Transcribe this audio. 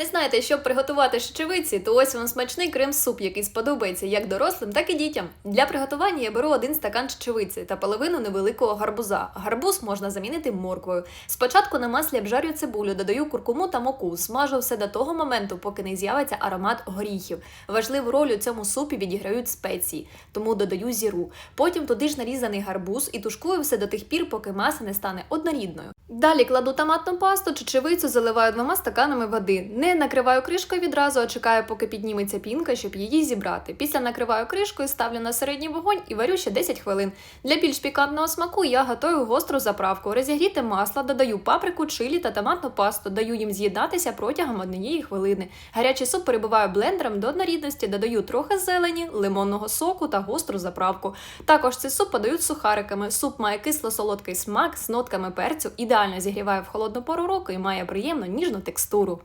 Не знаєте, щоб приготувати щечевиці, то ось вам смачний крем-суп, який сподобається як дорослим, так і дітям. Для приготування я беру один стакан щечевиці та половину невеликого гарбуза. Гарбуз можна замінити морквою. Спочатку на маслі обжарю цибулю, додаю куркуму та муку, смажу все до того моменту, поки не з'явиться аромат горіхів. Важливу роль у цьому супі відіграють спеції, тому додаю зіру. Потім туди ж нарізаний гарбуз і тушкую все до тих пір, поки маса не стане однорідною. Далі кладу томатну пасту, чечевицю заливаю двома стаканами води. Не накриваю кришкою відразу, а чекаю, поки підніметься пінка, щоб її зібрати. Після накриваю кришкою, ставлю на середній вогонь і варю ще 10 хвилин. Для більш пікантного смаку я готую гостру заправку. Розігріте масло, додаю паприку, чилі та томатну пасту, даю їм з'їдатися протягом однієї хвилини. Гарячий суп перебиваю блендером до однорідності, додаю трохи зелені, лимонного соку та гостру заправку. Також цей суп подають сухариками. Суп має кисло-солодкий смак з нотками перцю, ідеально зігріває в холодну пору року і має приємну ніжну текстуру.